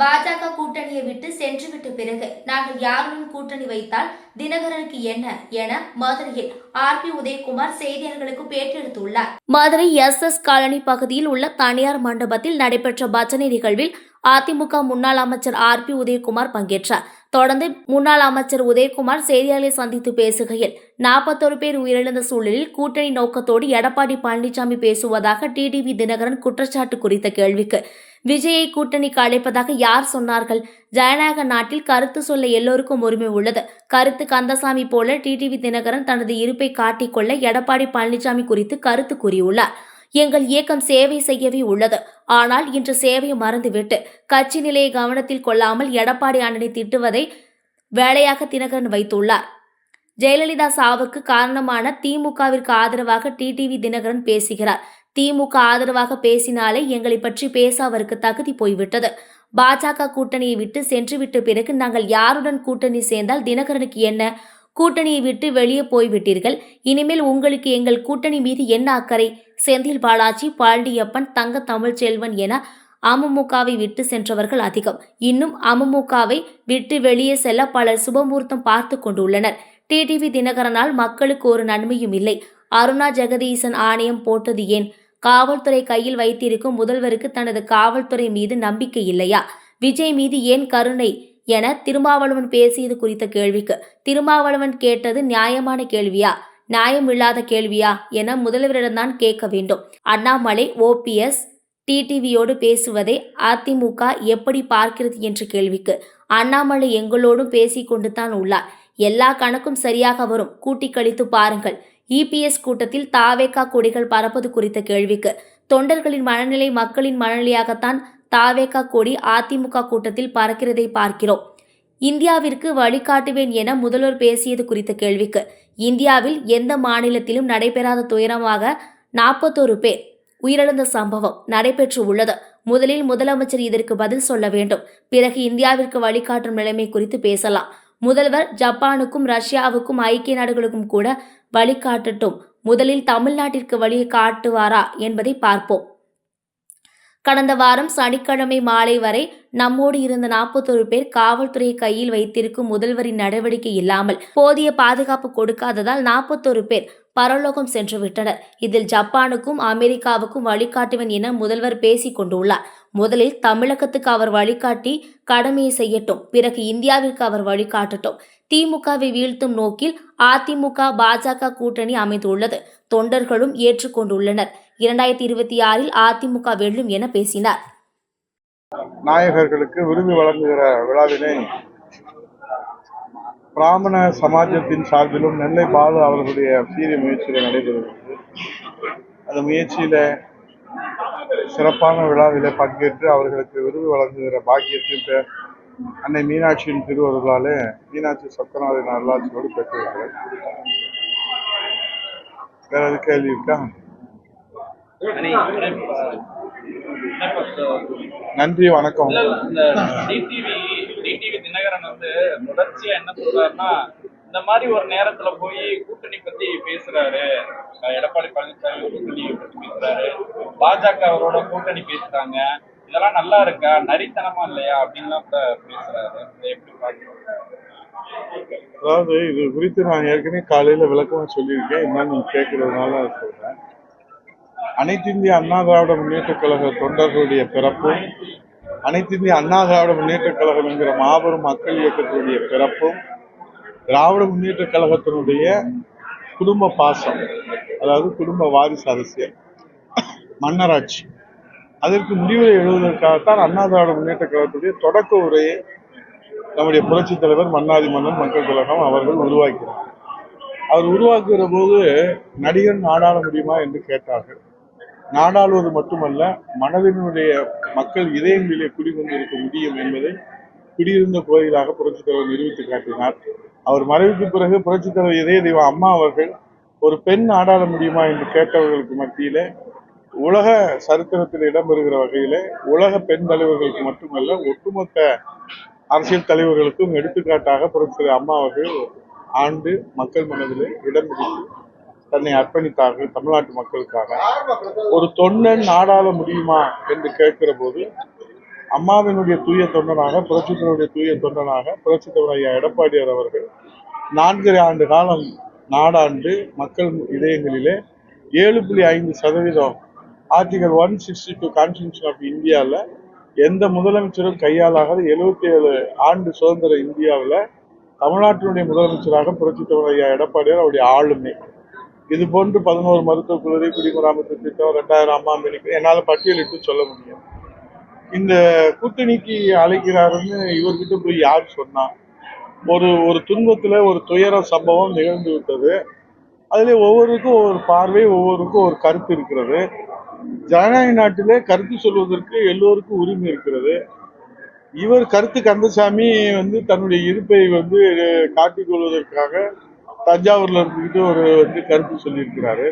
பாஜக கூட்டணியை விட்டு சென்றுவிட்ட பிறகு நாங்கள் யாருடன் கூட்டணி வைத்தால் தினகரனுக்கு என்ன என மதுரையில் ஆர் பி உதயகுமார் செய்தியாளர்களுக்கு பேட்டியெடுத்துள்ளார். மதுரை எஸ் எஸ் காலனி பகுதியில் உள்ள தனியார் மண்டபத்தில் நடைபெற்ற பஜனை நிகழ்வில் அதிமுக முன்னாள் அமைச்சர் ஆர் பி உதயகுமார் பங்கேற்றார். தொடர்ந்து முன்னாள் அமைச்சர் உதயகுமார் செய்தியாளர்களை சந்தித்து பேசுகையில் நாற்பத்தொரு பேர் உயிரிழந்த சூழலில் கூட்டணி நோக்கத்தோடு எடப்பாடி பழனிசாமி பேசுவதாக டிடிவி தினகரன் குற்றச்சாட்டு குறித்த கேள்விக்கு விஜயை கூட்டணிக்கு அழைப்பதாக யார் சொன்னார்கள்? ஜனநாயக நாட்டில் கருத்து சொல்ல எல்லோருக்கும் உரிமை உள்ளது. கருத்து கந்தசாமி போல டிடிவி தினகரன் தனது இருப்பை காட்டிக்கொள்ள எடப்பாடி பழனிசாமி குறித்து கருத்து கூறியுள்ளார். எங்கள் இயக்கம் சேவை செய்யவே உள்ளது. ஆனால் இன்று சேவையை மறந்துவிட்டு கட்சி நிலையை கவனத்தில் கொள்ளாமல் எடப்பாடி அண்ணனை திட்டுவதை வேலையாக தினகரன் வைத்துள்ளார். ஜெயலலிதா சாவுக்கு காரணமான திமுகவிற்கு ஆதரவாக டிடிவி தினகரன் பேசுகிறார். திமுக ஆதரவாக பேசினாலே எங்களை பற்றி பேச அவருக்கு தகுதி போய்விட்டது. பாஜக கூட்டணியை விட்டு சென்றுவிட்ட பிறகு நாங்கள் யாருடன் கூட்டணி சேர்ந்தால் தினகரனுக்கு என்ன? கூட்டணியை விட்டு வெளியே போய்விட்டீர்கள். இனிமேல் உங்களுக்கு எங்கள் கூட்டணி மீது என்ன அக்கறை? செந்தில் பாலாஜி பாண்டியப்பன் தங்க தமிழ்ச்செல்வன் என அமமுகவை விட்டு சென்றவர்கள் அதிகம். இன்னும் அமமுகவை விட்டு வெளியே செல்ல பலர் சுபமூர்த்தம் பார்த்து கொண்டுள்ளனர். டிடிவி தினகரனால் மக்களுக்கு ஒரு நன்மையும் இல்லை. அருணா ஜெகதீசன் ஆணையம் போட்டது ஏன்? காவல்துறை கையில் வைத்திருக்கும் முதல்வருக்கு தனது காவல்துறை மீது நம்பிக்கை இல்லையா? விஜய் மீது ஏன் கருணை? என திருமாவளவன் பேசியது குறித்த கேள்விக்கு திருமாவளவன் கேட்டது நியாயமான கேள்வியா? நியாயம் இல்லாத கேள்வியா? என முதல்வரிடம்தான் கேட்க வேண்டும். அண்ணாமலை ஓபிஎஸ் டிடிவியோடு பேசுவதை அதிமுக எப்படி பார்க்கிறது என்ற கேள்விக்கு அண்ணாமலை எங்களோடும் பேசிக்கொண்டு தான் உள்ளார். எல்லா கணக்கும் சரியாக வரும். கூட்டி கழித்து பாருங்கள். இபிஎஸ் கூட்டத்தில் தாவேக்கா கொடிகள் பறப்பது குறித்த கேள்விக்கு தொண்டர்களின் மனநிலை மக்களின் மனநிலையாகத்தான் தாவேகா கொடி அதிமுக கூட்டத்தில் பறக்கிறதை பார்க்கிறோம். இந்தியாவிற்கு வழிகாட்டுவேன் என முதல்வர் பேசியது குறித்த கேள்விக்கு இந்தியாவில் எந்த மாநிலத்திலும் நடைபெறாத துயரமாக நாற்பத்தோரு பேர் உயிரிழந்த சம்பவம் நடைபெற்று உள்ளது. முதலில் முதலமைச்சர் இதற்கு பதில் சொல்ல வேண்டும். பிறகு இந்தியாவிற்கு வழிகாட்டும் நிலைமை குறித்து பேசலாம். முதல்வர் ஜப்பானுக்கும் ரஷ்யாவுக்கும் ஐக்கிய நாடுகளுக்கும் கூட வழிகாட்டட்டும். முதலில் தமிழ்நாட்டிற்கு வழியை காட்டுவாரா என்பதை பார்ப்போம். கடந்த வாரம் சனிக்கிழமை மாலை வரை நம்மோடு இருந்த நாற்பத்தொரு பேர் காவல்துறை கையில் வைத்திருக்கும் முதல்வரின் நடவடிக்கை இல்லாமல் போதிய பாதுகாப்பு கொடுக்காததால் நாற்பத்தொரு பேர் பரலோகம் சென்று விட்டனர். இதில் ஜப்பானுக்கும் அமெரிக்காவுக்கும் வழிகாட்டுவேன் என முதல்வர் பேசிக் கொண்டுள்ளார். முதலில் தமிழகத்துக்கு அவர் வழிகாட்டி கடமையை செய்யட்டும். பிறகு இந்தியாவிற்கு அவர் வழிகாட்டட்டும். திமுகவை வீழ்த்தும் நோக்கில் அதிமுக பாஜக கூட்டணி அமைந்துள்ளது. தொண்டர்களும் ஏற்றுக்கொண்டுள்ளனர். இரண்டாயிரத்தி இருபத்தி ஆறில் அதிமுக வெல்லும் என பேசினார். நாயகர்களுக்கு விருது வழங்குகிற விழாவினை பிராமண சமாஜத்தின் சார்பிலும் நெல்லை பாலு அவர்களுடைய சீரிய முயற்சியில் நடைபெறுகிறது. அந்த முயற்சியில சிறப்பான விழாவில் பங்கேற்று அவர்களுக்கு விருது வழங்குகிற பாக்கியத்தின் அன்னை மீனாட்சியின் திருவருளாலே மீனாட்சி சொக்கநாதன் அருளாட்சியோடு பெற்றிருக்கிறேன் வேற எது கேள்வி இருக்கா? நன்றி வணக்கம். தினகரன் வந்து தொடர்ச்சியா என்ன சொல்றாருன்னா இந்த மாதிரி ஒரு நேரத்துல போய் கூட்டணி பத்தி பேசுறாரு. எடப்பாடி பழனிசாமி கூட்டணி பத்தி பேசுறாரு. பாஜக அவரோட கூட்டணி பேசுறாங்க. இதெல்லாம் நல்லா இருக்கா? நரித்தனமா இல்லையா? அப்படின்லாம் கூட பேசுறாரு. எப்படி பாக்குறோம் அதாவது இது குறித்து நான் ஏற்கனவே காலையில விளக்கமா சொல்லியிருக்கேன். என்ன நீங்க கேட்கறதுனால சொல்றேன். அனைத்து இந்திய அண்ணா திராவிட முன்னேற்ற கழக தொண்டர்களுடைய பிறப்பும் அனைத்து இந்திய அண்ணா திராவிட முன்னேற்ற கழகம் என்கிற மாபெரும் மக்கள் இயக்கத்தினுடைய பிறப்பும் திராவிட முன்னேற்ற கழகத்தினுடைய குடும்ப பாசம் அதாவது குடும்ப வாரிசு அரசியல் மன்னராட்சி. அதற்கு முடிவுரை எழுதுவதற்காகத்தான் அண்ணா திராவிட முன்னேற்ற கழகத்துடைய தொடக்க உரையை நம்முடைய புரட்சித் தலைவர் மன்னாதி மன்னன் மக்கள் கழகம் அவர்கள் உருவாக்கினார் அவர் உருவாக்குகிற போது நடிகர் நாடாள முடியுமா என்று கேட்டார்கள். நாடாளுவது மட்டுமல்ல மனதினுடைய மக்கள் இதயங்களிலே குடிகொண்டிருக்க முடியும் என்பதை குடியிருந்த கோயிலாக புரட்சித் தலைவர் நிரூபித்து காட்டினார். அவர் மறைவுக்கு பிறகு புரட்சித் தலைவர் இதய தெய்வம் அம்மா அவர்கள் ஒரு பெண் ஆடாள முடியுமா? என்று கேட்டவர்களுக்கு மத்தியிலே உலக சரித்திரத்தில் இடம்பெறுகிற வகையிலே உலக பெண் தலைவர்களுக்கு மட்டுமல்ல ஒட்டுமொத்த அரசியல் தலைவர்களுக்கும் எடுத்துக்காட்டாக புரட்சி அம்மா அவர்கள் ஆண்டு மக்கள் மனதிலே இடம் பிடித்து தன்னை அர்ப்பணித்தார்கள் தமிழ்நாட்டு மக்களுக்காக. ஒரு தொண்டன் நாடாள முடியுமா என்று கேட்கிற போது அம்மாவினுடைய தூய தொண்டனாக புரட்சித்தனுடைய தூய தொண்டனாக புரட்சித்தவர் ஐயா எடப்பாடியார் அவர்கள் நான்கரை ஆண்டு காலம் நாடாண்டு மக்கள் இதயங்களிலே ஏழு புள்ளி ஐந்து சதவீதம் article one sixty two constitution of இந்தியாவில் எந்த முதலமைச்சரும் கையாளாகாத எழுபத்தி ஏழு ஆண்டு சுதந்திர இந்தியாவில் தமிழ்நாட்டினுடைய முதலமைச்சராக புரட்சித்தவர் ஐயா எடப்பாடியார் அவருடைய ஆளுமை. இது போன்று பதினோரு மருத்துவக் கல்லூரி குடிமராமத்து திட்டம் ரெண்டாயிரம் அம்மா மினிக்கு என்னால் பட்டியலிட்டு சொல்ல முடியும். இந்த கூட்டணிக்கு அழைக்கிறாருன்னு இவர்கிட்ட போய் யார் சொன்னா? ஒரு ஒரு துன்பத்துல ஒரு துயர சம்பவம் நிகழ்ந்து விட்டது. அதில் ஒவ்வொருக்கும் ஒவ்வொரு பார்வை ஒவ்வொருக்கும் ஒரு கருத்து இருக்கிறது. ஜனநாயக நாட்டிலே கருத்து சொல்வதற்கு எல்லோருக்கும் உரிமை இருக்கிறது. இவர் கருத்து கந்தசாமி வந்து தன்னுடைய இருப்பை வந்து காட்டிக் கொள்வதற்காக தஞ்சாவூர்ல இருந்துக்கிட்டு ஒரு வந்து கருத்து சொல்லியிருக்கிறாரு.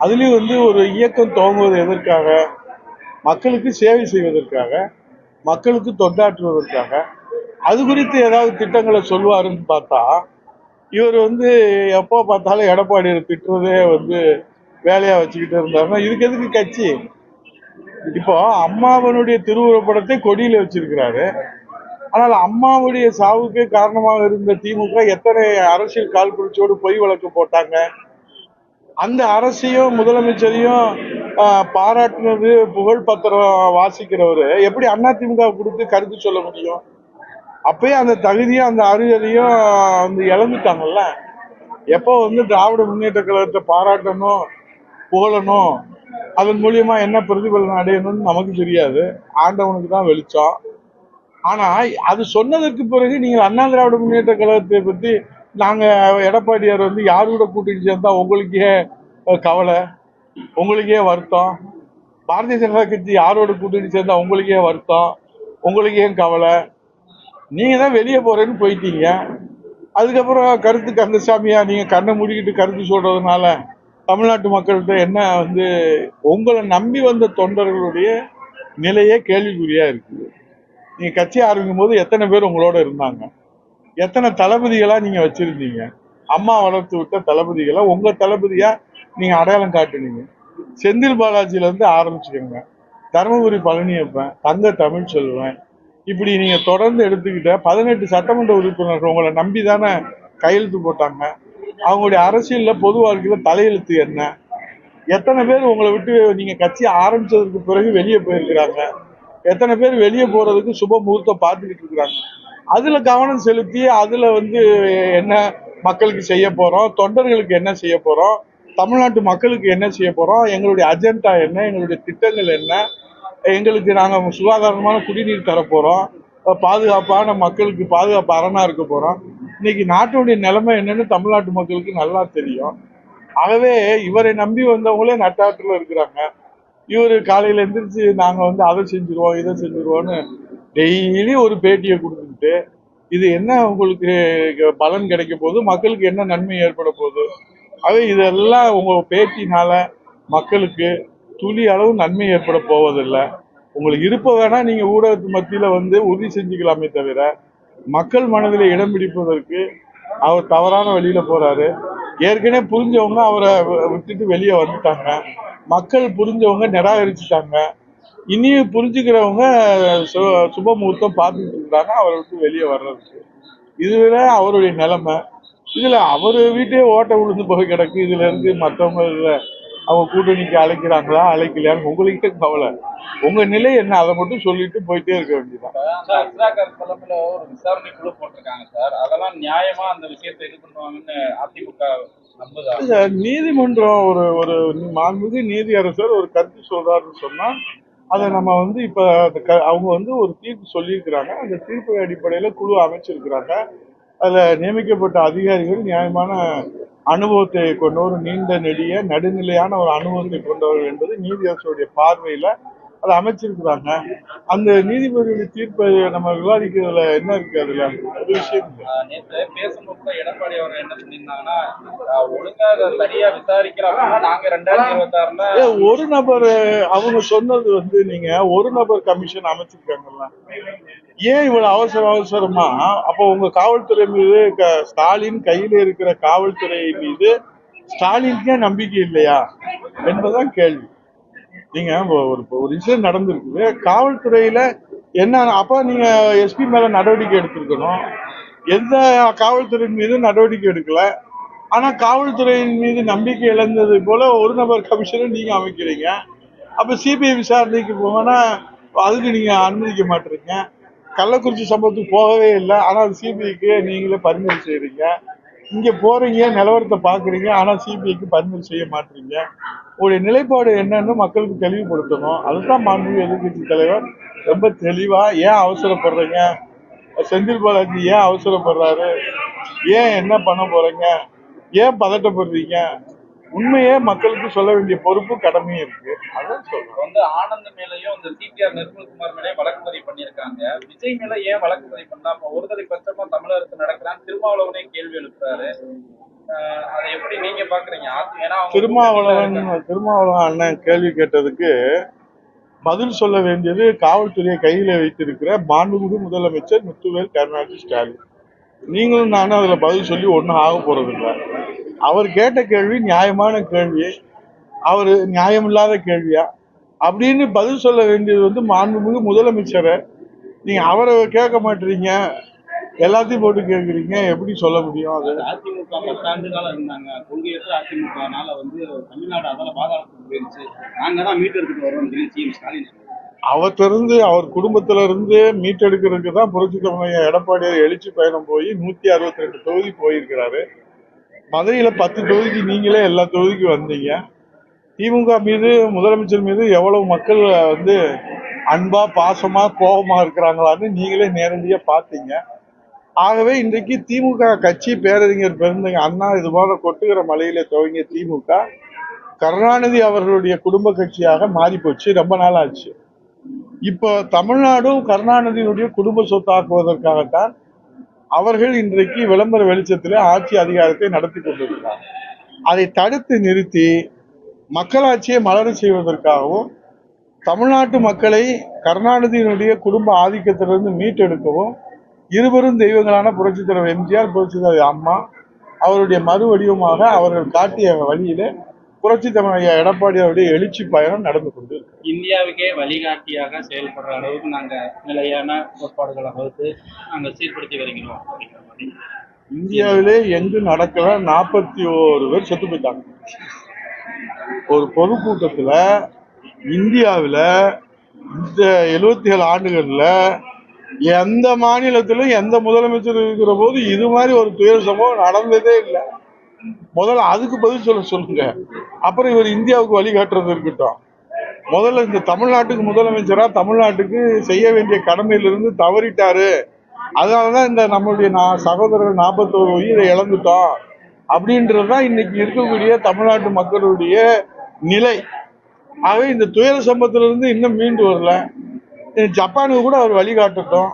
அதுலேயும் வந்து ஒரு இயக்கம் துவங்குவது எதற்காக? மக்களுக்கு சேவை செய்வதற்காக மக்களுக்கு தொண்டாற்றுவதற்காக. அது குறித்து ஏதாவது திட்டங்களை சொல்லுவாருன்னு பார்த்தா இவர் வந்து எப்போ பார்த்தாலும் எடப்பாடியை திட்டுறதே வந்து வேலையா வச்சுக்கிட்டு இருந்தாருன்னா இதுக்கு எதுக்கு கட்சி? இப்போ அம்மாவனுடைய திருவுருப்படத்தை கொடியில வச்சிருக்கிறாரு. ஆனால் அம்மாவுடைய சாவுக்கு காரணமாக இருந்த திமுக எத்தனை அரசியல் கால் குறிச்சோடு பொய் வழக்கு போட்டாங்க? அந்த அரசையும் முதலமைச்சரையும் பாராட்டினது புகழ் பத்திரம் வாசிக்கிறவர் எப்படி அதிமுக கொடுத்து கருத்து சொல்ல முடியும்? அப்பயே அந்த தகுதியும் அந்த அருகதையும் வந்து இழந்துட்டாங்கல்ல? எப்போ வந்து திராவிட முன்னேற்ற கழகத்தை பாராட்டணும் புகழணும் அதன் மூலியமா என்ன பிரதிபலன் அடையணும்னு நமக்கு தெரியாது. ஆண்டவனுக்கு தான் வெளிச்சம். ஆனா அது சொன்னதற்கு பிறகு நீங்க அண்ணா திராவிட முன்னேற்ற கழகத்தை பத்தி நாங்க எடப்பாடியார் வந்து யார் கூட கூட்டணி சேர்ந்தா உங்களுக்கே கவலை? உங்களுக்கே வருத்தம்? பாரதிய ஜனதா கட்சி யாரோட கூட்டணி சேர்ந்தா உங்களுக்கே வருத்தம்? உங்களுக்கே கவலை? நீங்க தான் வெளியே போறேன்னு போயிட்டீங்க. அதுக்கப்புறம் கருத்து கந்தசாமியா நீங்க கண்ணை மூடிக்கிட்டு கருத்து சொல்றதுனால தமிழ்நாட்டு மக்கள்கிட்ட என்ன வந்து உங்களை நம்பி வந்த தொண்டர்களுடைய நிலையே கேள்விக்குறியா இருக்குது நீங்க கட்சி ஆரம்பிக்கும் போது எத்தனை பேர் உங்களோட இருந்தாங்க? எத்தனை தளபதிகளா நீங்க வச்சிருந்தீங்க? அம்மா வளர்த்து விட்ட தளபதிகளை? உங்க தளபதியா நீங்க அடையாளம் காட்டுனீங்க. செந்தில் பாலாஜில இருந்து ஆரம்பிச்சுக்கோங்க. தருமபுரி பழனியப்பன் தங்க தமிழ் செல்வன் இப்படி நீங்க தொடர்ந்து எடுத்துக்கிட்ட பதினெட்டு சட்டமன்ற உறுப்பினர்கள் உங்களை நம்பி தானே கையெழுத்து போட்டாங்க? அவங்களுடைய அரசியல்ல பொது வாழ்க்கையில தலையெழுத்து என்ன? எத்தனை பேர் உங்களை விட்டு நீங்க கட்சி ஆரம்பிச்சதுக்கு பிறகு வெளியே போயிருக்கிறாங்க? எத்தனை பேர் வெளியே போறதுக்கு சுப முகூர்த்தம் பார்த்துக்கிட்டு இருக்கிறாங்க அதுல கவனம் செலுத்தி அதுல வந்து என்ன மக்களுக்கு செய்ய போறோம்? தொண்டர்களுக்கு என்ன செய்ய போறோம்? தமிழ்நாட்டு மக்களுக்கு என்ன செய்ய போறோம்? எங்களுடைய அஜெண்டா என்ன? எங்களுடைய திட்டங்கள் என்ன? எங்களுக்கு நாங்கள் சுகாதாரமான குடிநீர் தர பாதுகாப்பான மக்களுக்கு பாதுகாப்பு அரணா இருக்க போறோம். இன்னைக்கு நாட்டுடைய நிலைமை என்னன்னு தமிழ்நாட்டு மக்களுக்கு நல்லா தெரியும். ஆகவே இவரை நம்பி வந்தவங்களே நட்டாற்றுல இருக்கிறாங்க. இவர் காலையில் எந்திரிச்சு நாங்கள் வந்து அதை செஞ்சுருவோம் இதை செஞ்சுருவோன்னு டெய்லி ஒரு பேட்டியை கொடுத்துக்கிட்டு இது என்ன உங்களுக்கு பலன் கிடைக்க போகுது? மக்களுக்கு என்ன நன்மை ஏற்பட போகுது? ஆகவே இதெல்லாம் உங்கள் பேட்டினால மக்களுக்கு துளி அளவு நன்மை ஏற்பட போவதில்லை. உங்களுக்கு இருப்ப வேணா நீங்கள் ஊடகத்து மத்தியில் வந்து உறுதி செஞ்சுக்கலாமே தவிர மக்கள் மனதில் இடம் பிடிப்பதற்கு அவர் தவறான வழியில போறாரு. ஏற்கனவே புரிஞ்சவங்க அவரை விட்டுட்டு வெளியே வந்துட்டாங்க. மக்கள் புரிஞ்சவங்க நிராகரிச்சுட்டாங்க. இனியும் புரிஞ்சுக்கிறவங்க சு- சுப முகூர்த்தம் பார்த்துட்டு இருக்காங்க. அவரை விட்டு வெளியே வர்றதுக்கு. இதுல அவருடைய நிலைமை. இதுல அவர் வீட்டே ஓட்ட விழுந்து போய் கிடக்கு. இதுல இருந்து மற்றவங்க இதில் அவங்க கூட்டணிக்கு அழைக்கிறாங்களா அழைக்கலையான்னு உங்ககிட்ட கவலை. உங்க நிலை என்ன? அதை மட்டும் சொல்லிட்டு போயிட்டே இருக்க அஸ்ராகர் தலைமையில ஒரு விசாரணை குழு போட்டிருக்காங்க சார். அதெல்லாம் நியாயமா அந்த விஷயத்தை இது பண்ணுவாங்கன்னு அதிமுக நீதிமன்றம் ஒரு ஒரு மாண்புமிகு நீதியரசர் ஒரு கருத்து சொல்றாருன்னு சொன்னா அதை நம்ம வந்து இப்ப அவங்க வந்து ஒரு தீர்ப்பு சொல்லியிருக்கிறாங்க. அந்த தீர்ப்பு அடிப்படையில குழு அமைச்சிருக்கிறாங்க. அதுல நியமிக்கப்பட்ட அதிகாரிகள் நியாயமான அனுபவத்தை கொண்டவர் நீண்ட நெடிய நடுநிலையான ஒரு அனுபவத்தை கொண்டவர் என்பது நீதியரசருடைய பார்வையில அதை அமைச்சிருக்கிறாங்க. அந்த நீதிபதியுடைய தீர்ப்பை நம்ம விவாதிக்கிறதுல என்ன இருக்கு அதுல? ஒரு விஷயம் பேசும்போது கூட எடப்பாடி அவர் என்ன சொல்லியிருந்தாங்கன்னா ஒழுங்கா சரியா நாங்க ரெண்டாயிரத்தி ஒரு நபர் அவங்க சொன்னது வந்து நீங்க ஒரு நபர் கமிஷன் அமைச்சிருக்காங்கல்ல. ஏன் இவ்வளவு அவசர அவசரமா? அப்போ உங்க காவல்துறை மீது ஸ்டாலின் கையில இருக்கிற காவல்துறை மீது ஸ்டாலினுக்கே நம்பிக்கை இல்லையா? என்பதுதான் கேள்வி. நீங்க ஒரு ஒரு விஷயம் நடந்திருக்குது. காவல்துறையில என்ன அப்போ நீங்க எஸ்பி மேல நடவடிக்கை எடுத்திருக்கணும். எந்த காவல்துறையின் மீது நடவடிக்கை எடுக்கல. ஆனா காவல்துறையின் மீது நம்பிக்கை இழந்தது போல ஒரு நபர் கமிஷனை நீங்க அமைக்கிறீங்க. அப்ப சிபிஐ விசாரணைக்கு போங்கன்னா அதுக்கு நீங்க அனுமதிக்க மாட்டீங்க. கள்ளக்குறிச்சி சம்பவத்துக்கு போகவே இல்லை. ஆனால் சிபிஐக்கு நீங்களே பரிந்துரை செய்யறீங்க. இங்க போறீங்க நிலவரத்தை பாக்குறீங்க ஆனா சிபிஐக்கு பரிந்துரை செய்ய மாட்டீங்க. உங்களுடைய நிலைப்பாடு என்னன்னு மக்களுக்கு தெளிவுபடுத்தணும். அதுதான் மாண்பு எதிர்கட்சி தலைவர் ரொம்ப தெளிவா ஏன் அவசரப்படுறீங்க? செந்தில் பாலாஜி ஏன் அவசரப்படுறாரு? ஏன் என்ன பண்ண போறீங்க? ஏன் பதட்டப்படுறீங்க? உண்மையே மக்களுக்கு சொல்ல வேண்டிய பொறுப்பு கடமையும் இருக்கு. அதான் இப்ப வந்து ஆனந்த் மேலயும் இந்த சிபிஆர் நிர்மல்குமார் மேலயும் வழக்கு பதிவு பண்ணியிருக்காங்க. விஜய் மேல ஏன் வழக்கு பதிவு பண்ணா? இப்ப ஒருதலை பட்சமா தமிழகத்து நடக்கிறான் திருமாவளவனே கேள்வி எழுப்புறாரு. அதை எப்படி நீங்க பாக்குறீங்க? ஏன்னா திருமாவளவன் திருமாவளவன் அண்ணன் கேள்வி கேட்டதுக்கு பதில் சொல்ல வேண்டியது காவல்துறையை கையில வைத்திருக்கிற மாண்புமிகு முதலமைச்சர் முத்துவேல் கருணாநிதி ஸ்டாலின். நீங்களும் நானும் அதில் பதில் சொல்லி ஒன்றும் ஆக போகிறதில்ல அவர் கேட்ட கேள்வி நியாயமான கேள்வி அவர் நியாயமில்லாத கேள்வியா? அப்படின்னு பதில் சொல்ல வேண்டியது வந்து மாண்புமிகு முதலமைச்சரை நீங்கள் அவரை கேட்க மாட்டீங்க எல்லாத்தையும் போட்டு கேட்குறீங்க எப்படி சொல்ல முடியும் அது? அதிமுக பத்தாண்டு காலம் இருந்தாங்க. கொள்கையற்ற அதிமுகனால வந்து தமிழ்நாடு அதால பாதாளத்துக்கு போயிருச்சு. நாங்கள் தான் மீட்டு எடுத்துட்டு வரோம் சொல்லி சிஎம் ஸ்டாலின். சொல்றாரு. அவத்திலிருந்து அவர் குடும்பத்துல இருந்து மீட்டெடுக்கிறதுக்கு தான் புரட்சி தலைவர் எடப்பாடியார் எழுச்சி பயணம் போய் நூத்தி அறுபத்தி ரெண்டு தொகுதி போயிருக்கிறாரு. மதுரையில பத்து தொகுதிக்கு நீங்களே எல்லா தொகுதிக்கும் வந்தீங்க. திமுக மீது முதலமைச்சர் மீது எவ்வளவு மக்கள் வந்து அன்பா பாசமா கோபமா இருக்கிறாங்களான்னு நீங்களே நேரடியா பார்த்தீங்க. ஆகவே இன்றைக்கு திமுக கட்சி பேரறிஞர் பெருந்தங்க அண்ணா இது போல கொட்டுகிற மலையில துவங்கிய திமுக கருணாநிதி அவர்களுடைய குடும்ப கட்சியாக மாறி போச்சு ரொம்ப நாள் ஆச்சு இப்போ தமிழ்நாடும் கருணாநிதியினுடைய குடும்ப சொத்தாக்குவதற்காகத்தான் அவர்கள் இன்றைக்கு விளம்பர வெளிச்சத்தில் ஆட்சி அதிகாரத்தை நடத்தி கொண்டிருக்கிறார் அதை தடுத்து நிறுத்தி மக்களாட்சியை மலர செய்வதற்காகவும் தமிழ்நாட்டு மக்களை கருணாநிதியினுடைய குடும்ப ஆதிக்கத்திலிருந்து மீட்டெடுக்கவும் இருவரும் தெய்வங்களான புரட்சித் தலைவர் எம்ஜிஆர் புரட்சித் தலைவர் அம்மா அவருடைய மறு வடிவமாக அவர்கள் காட்டிய வழியிலே ஐயா எடப்பாடி அவருடைய எழுச்சி பயணம் நடந்து கொண்டு. இந்தியாவுக்கே வழிகாட்டியாக செயல்படுற அளவுக்கு நாங்க நிலையான கோட்பாடுகளை வகுத்து நாங்க சீர்படுத்தி வருகிறோம். அப்படிங்கிற மாதிரி இந்தியாவிலே எங்கு நடக்கல நாற்பத்தி ஓரு பேர் செத்து போயிட்டாங்க. ஒரு பொதுக்கூட்டத்துல இந்தியாவுல இந்த எழுபத்தி ஏழு ஆண்டுகள்ல எந்த மாநிலத்திலும் எந்த முதலமைச்சர் இருக்கிற போது இது மாதிரி ஒரு துயர சம்பவம் நடந்ததே இல்லை. முதல்ல அதுக்கு பதில் சொல்ல சொல்லுங்க. அப்புறம் இவர் இந்தியாவுக்கு வழிகாட்டுறது இருக்கட்டும். முதல்ல இந்த தமிழ்நாட்டுக்கு முதலமைச்சரா தமிழ்நாட்டுக்கு செய்ய வேண்டிய கடமையிலிருந்து தவறிட்டாரு. அதனாலதான் இந்த நம்மளுடைய சகோதரர்கள் நாற்பத்தோரு உயிரை இழந்துட்டோம். அப்படின்றது தான் இன்னைக்கு இருக்கக்கூடிய தமிழ்நாட்டு மக்களுடைய நிலை. ஆகவே இந்த துயர சம்பத்திலிருந்து இன்னும் மீண்டு வரல. ஜப்பானுக்கு கூட அவர் வழிகாட்டட்டும்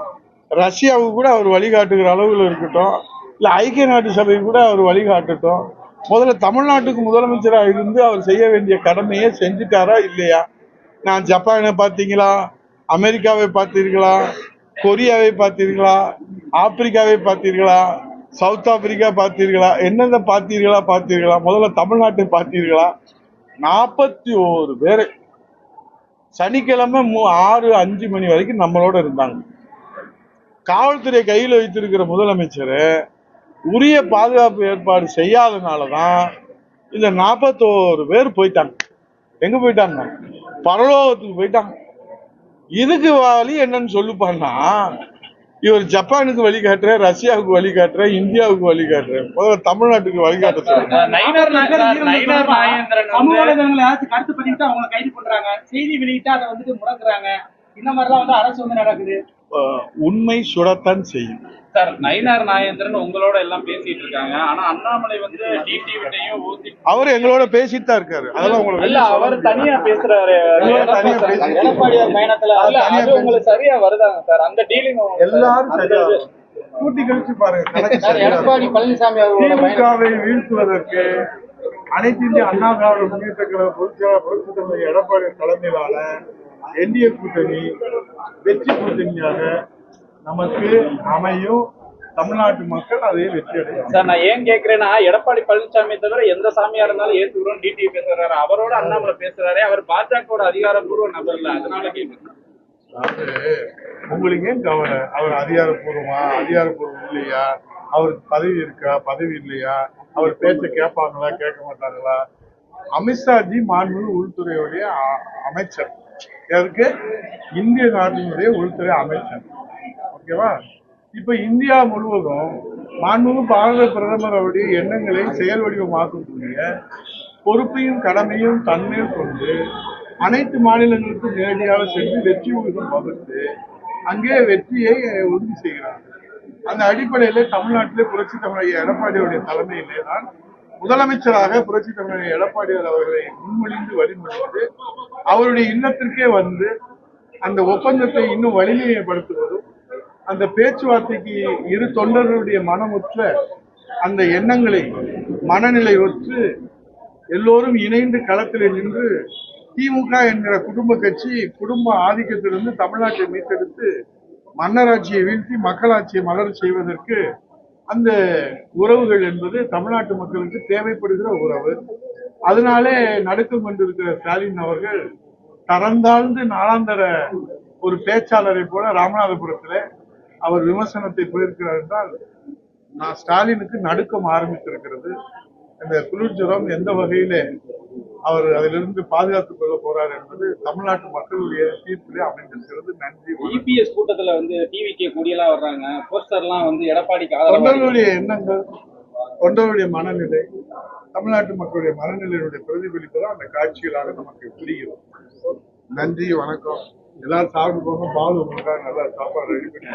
ரஷ்யாவுக்கு கூட அவர் வழிகாட்டுகிற அளவில் இருக்கட்டும். இல்லை ஐக்கிய நாட்டு சபை கூட அவர் வழிகாட்டட்டும். முதல்ல தமிழ்நாட்டுக்கு முதலமைச்சராக இருந்து அவர் செய்ய வேண்டிய கடமையை செஞ்சுட்டாரா இல்லையா? நான் ஜப்பானை பார்த்தீங்களா? அமெரிக்காவை பார்த்தீர்களா? கொரியாவை பார்த்தீர்களா? ஆப்பிரிக்காவை பார்த்தீர்களா? சவுத் ஆப்பிரிக்கா பார்த்தீர்களா? என்னென்ன பார்த்தீர்களா பார்த்தீர்களா? முதல்ல தமிழ்நாட்டை பார்த்தீர்களா? நாற்பத்தி ஓரு பேர். சனிக்கிழமை மூ ஆறு அஞ்சு மணி வரைக்கும் நம்மளோட இருந்தாங்க. காவல்துறை கையில் வைத்திருக்கிற முதலமைச்சர் உரிய பாதுகாப்பு ஏற்பாடு செய்யாதனால தான் இந்த நாற்பத்தோரு பேர் போயிட்டாங்க. எங்க போயிட்டாங்க? பரலோகத்துக்கு போயிட்டாங்க. இதுக்கு வழி என்னன்னு சொல்லுப்பான்னா இவர் ஜப்பானுக்கு வழிகாட்டுற ரஷ்யாவுக்கு வழிகாட்டுற இந்தியாவுக்கு வழிகாட்டுற முதல்ல தமிழ்நாட்டுக்கு வழிகாட்ட சொல்லுங்க. செய்தி வெளியிட்டு அதை வந்துட்டு முடக்குறாங்க. இந்த மாதிரிலாம் வந்து அரசு வந்து நடக்குது. அஹ் உண்மை சுடத்தான் செய்யும். சார் நயினார் நாகேந்திரன் உங்களோட எல்லாம் பேசிட்டு இருக்காங்க. ஆனா அண்ணாமலை வந்து டிடிவிட்டையும் ஊத்தி அவர் எங்களோட பேசிட்டு தான் இருக்காரு. அதெல்லாம் உங்களுக்கு இல்ல அவர் தனியா பேசுறாரு. தனியா எடப்பாடியார் பயணத்துல அது உங்களுக்கு சரியா வருதாங்க சார்? அந்த டீலிங் எல்லாரும் சரியா கூட்டி கழிச்சு பாருங்க. எடப்பாடி பழனிசாமி அவர்களோட வீழ்த்துவதற்கு அனைத்து இந்திய அண்ணா திராவிட முன்னேற்ற கழக பொதுச்செயலாளர் எடப்பாடி தலைமையிலான என்டிஏ கூட்டணி வெற்றி கூட்டணியாக நமக்கு அமையும் தமிழ்நாட்டு மக்கள் அதை வெற்றி அடையும் சார் நான் ஏன் கேக்குறேன்னா எடப்பாடி பழனிசாமி தவிர எந்த சாமியா இருந்தாலும் ஏத்துக்கிறோம் டிடிவி பேசுறாரு? அவரோட அண்ணாமலை பேசுறாரு. அவர் பாஜகவோட அதிகாரப்பூர்வ நபர் இல்ல. அதனால கேக்குறேன். அதாவது உங்களுக்கு ஏன் கவலை? அவர் அதிகாரப்பூர்வமா? அதிகாரப்பூர்வம் இல்லையா? அவருக்கு பதவி இருக்கா? பதவி இல்லையா? அவர் பேச்ச கேட்பாங்களா? கேட்க மாட்டாங்களா? அமித்ஷாஜி மாண்பு உள்துறையுடைய அமைச்சர். எதற்கு இந்திய நாட்டினுடைய உள்துறை அமைச்சர். ஓகேவா? இப்ப இந்தியா முழுவதும் மாண்புமிகு பாரத பிரதமர் அவருடைய எண்ணங்களை செயல் வடிவமாக்கக்கூடிய பொறுப்பையும் கடமையும் தன்மேல் கொண்டு அனைத்து மாநிலங்களுக்கும் நேரடியாக சென்று வெற்றி விகிதம் வகுத்து அங்கே வெற்றியை உறுதி செய்கிறார்கள் அந்த அடிப்படையில் தமிழ்நாட்டிலே புரட்சி தமிழக எடப்பாடியுடைய தலைமையிலே தான் முதலமைச்சராக புரட்சி தமிழர் எடப்பாடியார் அவர்களை முன்மொழிந்து வழிமொழிந்து அவருடைய இல்லத்திற்கே வந்து அந்த ஒப்பந்தத்தை இன்னும் வலிமையப்படுத்துவதும் அந்த பேச்சுவார்த்தைக்கு இரு தொண்டர்களுடைய மனமுற்ற அந்த எண்ணங்களை மனநிலை ஒற்று எல்லோரும் இணைந்து களத்தில் நின்று திமுக என்கிற குடும்ப கட்சி குடும்ப ஆதிக்கத்திலிருந்து தமிழ்நாட்டை மீட்டெடுத்து மன்னராட்சியை வீழ்த்தி மக்களாட்சியை மலர் செய்வதற்கு அந்த உறவுகள் என்பது தமிழ்நாட்டு மக்களுக்கு தேவைப்படுகிற உறவு. அதனாலே நடுக்கம் கொண்டிருக்கிற ஸ்டாலின் அவர்கள் தரந்தாழ்ந்து நாளாந்தர ஒரு பேச்சாளரை போல ராமநாதபுரத்தில் அவர் விமர்சனத்தை போயிருக்கிறார் என்றால் நான் ஸ்டாலினுக்கு நடுக்கம் ஆரம்பித்திருக்கிறது. இந்த குளிர்ஜுரம் எந்த வகையிலே அவர் அதிலிருந்து பாதுகாத்துக் கொள்ள போறார் என்பது தமிழ்நாட்டு மக்களுடைய தீர்ப்பிலே அமைந்திருக்கிறது. நன்றி. இபிஎஸ் கூட்டத்துல வந்து டிவிக்கே கொடியெல்லாம் வர்றாங்க. போஸ்டர்லாம் வந்து எடப்பாடிக்கு தொண்டர்களுடைய எண்ணங்கள் தொண்டர்களுடைய மனநிலை தமிழ்நாட்டு மக்களுடைய மனநிலையுடைய பிரதிபலிப்பு தான் அந்த காட்சிகளாக நமக்கு புரிகிறது. நன்றி வணக்கம். எல்லாரும் சாப்பிட்டு போங்க. பால் உங்களுக்காக நல்லா சாப்பாடு ரெடி பண்ணி